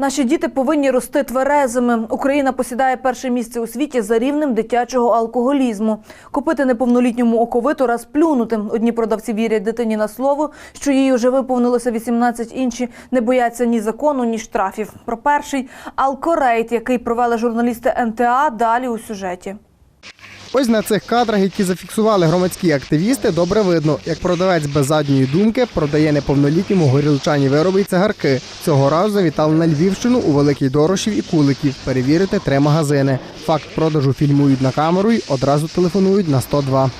Наші діти повинні рости тверезими. Україна посідає перше місце у світі за рівнем дитячого алкоголізму. Купити неповнолітньому оковиту раз плюнути. Одні продавці вірять дитині на слово, що їй вже виповнилося 18, інші не бояться ні закону, ні штрафів. Про перший алкорейт, який провели журналісти НТА, далі у сюжеті. Ось на цих кадрах, які зафіксували громадські активісти, добре видно, як продавець без задньої думки продає неповнолітньому горілчані вироби і цигарки. Цього разу завітали на Львівщину у Великий Дорошів і Куликів перевірити три магазини. Факт продажу фільмують на камеру і одразу телефонують на 102.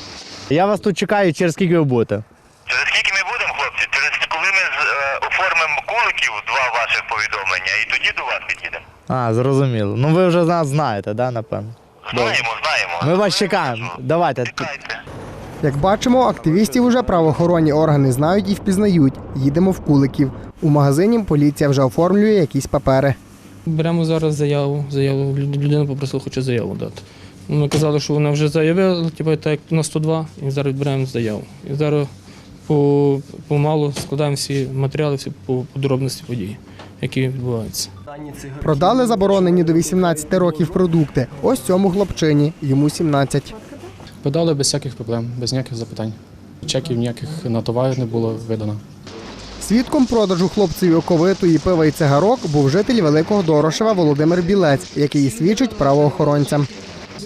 Я вас тут чекаю, через скільки ви будете. Через скільки ми будемо, хлопці? Через коли ми е, оформимо куликів, два ваших повідомлення, і тоді до вас підійдемо. А, зрозуміло. Ну ви вже нас знаєте, да, напевно? Знаємо, знаємо. Ми вас чекаємо. Давайте. Як бачимо, активістів уже правоохоронні органи знають і впізнають. Їдемо в Куликів. У магазині поліція вже оформлює якісь папери. Беремо зараз заяву. заяву. Люд- Людина попросила, хоче заяву дати. Ми казали, що вона вже заявила, типу, так на 102, і зараз відбираємо заяву. І зараз по, помалу складаємо всі матеріали, всі по подробності події, які відбуваються. Продали заборонені до 18 років продукти. Ось цьому хлопчині, йому 17. Подали без всяких проблем, без ніяких запитань. Чеків ніяких на товар не було видано. Свідком продажу хлопцеві оковитої пива і цигарок був житель Великого Дорошева Володимир Білець, який свідчить правоохоронцям.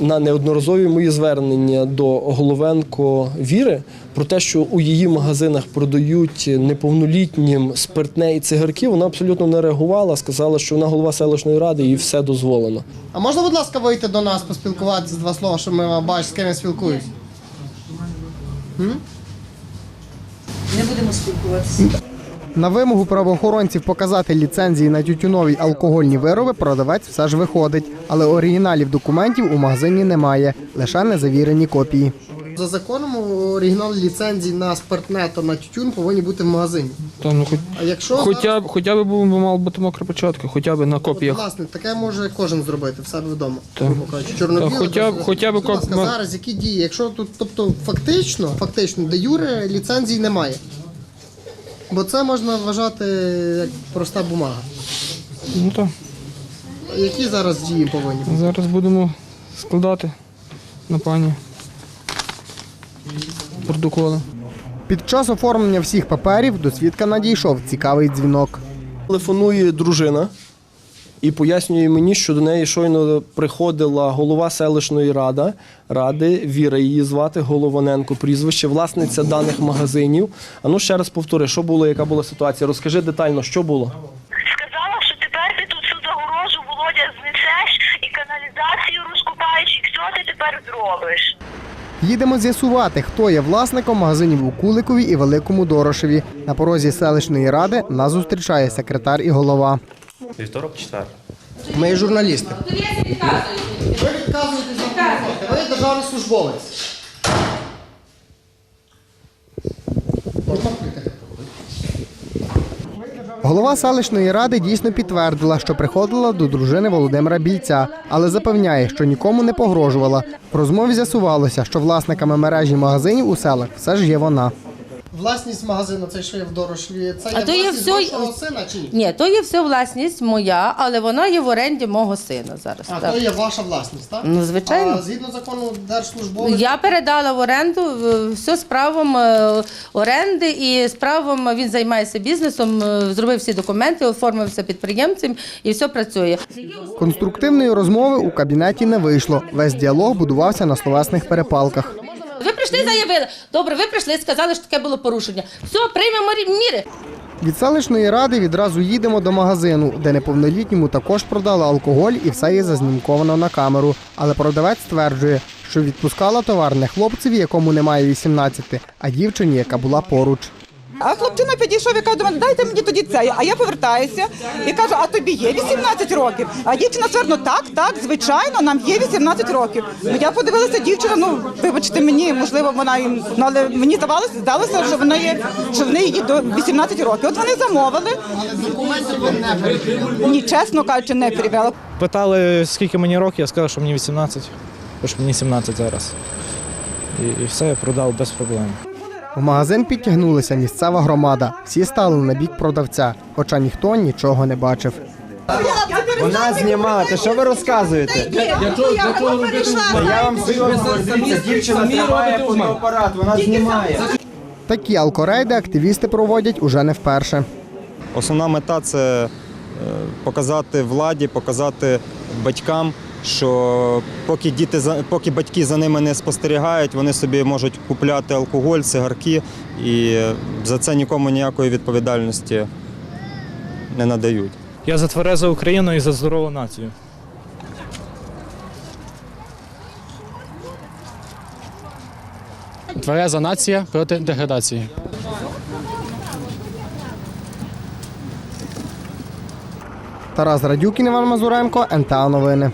На неодноразові мої звернення до Головенко Віри про те, що у її магазинах продають неповнолітнім спиртне і цигарки, вона абсолютно не реагувала, сказала, що вона голова селищної ради і все дозволено. А можна, будь ласка, вийти до нас поспілкуватися два слова, щоб ми бачили, з ким я спілкуюсь? Не будемо спілкуватися. На вимогу правоохоронців показати ліцензії на тютюнові алкогольні вироби продавець все ж виходить, але оригіналів документів у магазині немає, лише незавірені копії. За законом оригінал ліцензії на спиртне та на тютюн повинні бути в магазині. Та, ну, хоч, А якщо хоча, б, хоча б був, мав бути мокра початка, хоча б на копіях. власне, таке може кожен зробити в себе вдома. Та хоча б- хоча б коп- зараз які дії? Якщо тут, тобто фактично, фактично, де юре ліцензії немає. Бо це можна вважати як проста бумага. Ну так, Які зараз дії повинні бути? зараз будемо складати на пані протоколи. Під час оформлення всіх паперів до свідка надійшов цікавий дзвінок. Телефонує дружина і пояснює мені, що до неї щойно приходила голова селищної ради, ради Віра її звати Голованенко, прізвище, власниця даних магазинів. А ну ще раз повтори, що було, яка була ситуація? Розкажи детально, що було. Сказала, що тепер ти тут всю загорожу, Володя, знесеш і каналізацію розкопаєш, і все ти тепер зробиш. Їдемо з'ясувати, хто є власником магазинів у Куликові і Великому Дорошеві. На порозі селищної ради нас зустрічає секретар і голова. Вівторок, четвер. Ми журналісти. Ви відказуєтесь за Ви державний службовець. Голова селищної ради дійсно підтвердила, що приходила до дружини Володимира Бійця, але запевняє, що нікому не погрожувала. В розмові з'ясувалося, що власниками мережі магазинів у селах все ж є вона. Власність магазину цей що є це А то є все- вашого сина чи ні? Ні, то є все власність моя, але вона є в оренді мого сина зараз. А так. то є ваша власність, так? Ну, звичайно. А згідно закону держслужбовець Я передала в оренду е, все з правом е, оренди і з правом він займається бізнесом, е, зробив всі документи, оформився підприємцем і все працює. Конструктивної розмови у кабінеті не вийшло. Весь діалог будувався на словесних перепалках. Ви прийшли, заявили. Добре, ви прийшли, сказали, що таке було порушення. Все, приймемо міри. Від селищної ради відразу їдемо до магазину, де неповнолітньому також продали алкоголь і все є зазнімковано на камеру. Але продавець стверджує, що відпускала товар не хлопцеві, якому немає 18, а дівчині, яка була поруч. А хлопчина підійшов і каже до мене, дайте мені тоді це. А я повертаюся і кажу, а тобі є 18 років? А дівчина ствердно, так, так, звичайно, нам є 18 років. Ну я подивилася, дівчина, ну вибачте мені, можливо, вона їм, ну але мені здавалося, здалося, що вона є, що в неї є до 18 років. От вони замовили. Ні, чесно кажучи, не перевела. Питали, скільки мені років, я сказав, що мені 18, бо ж мені 17 зараз. І, і все, я продав без проблем. В магазин підтягнулася місцева громада. Всі стали на бік продавця, хоча ніхто нічого не бачив. Вона знімала. Та що ви розказуєте? Я вам дивіться, дівчина тримає фотоапарат, вона знімає. Такі алкорейди активісти проводять уже не вперше. Основна мета це е, показати владі, показати батькам, що поки діти за- поки батьки за ними не спостерігають, вони собі можуть купляти алкоголь, цигарки, і за це нікому ніякої відповідальності не надають. Я за тверезу Україну і за здорову націю. Твереза нація проти деградації. Тарас Радюкін, Іван Мазуренко, НТА Новини.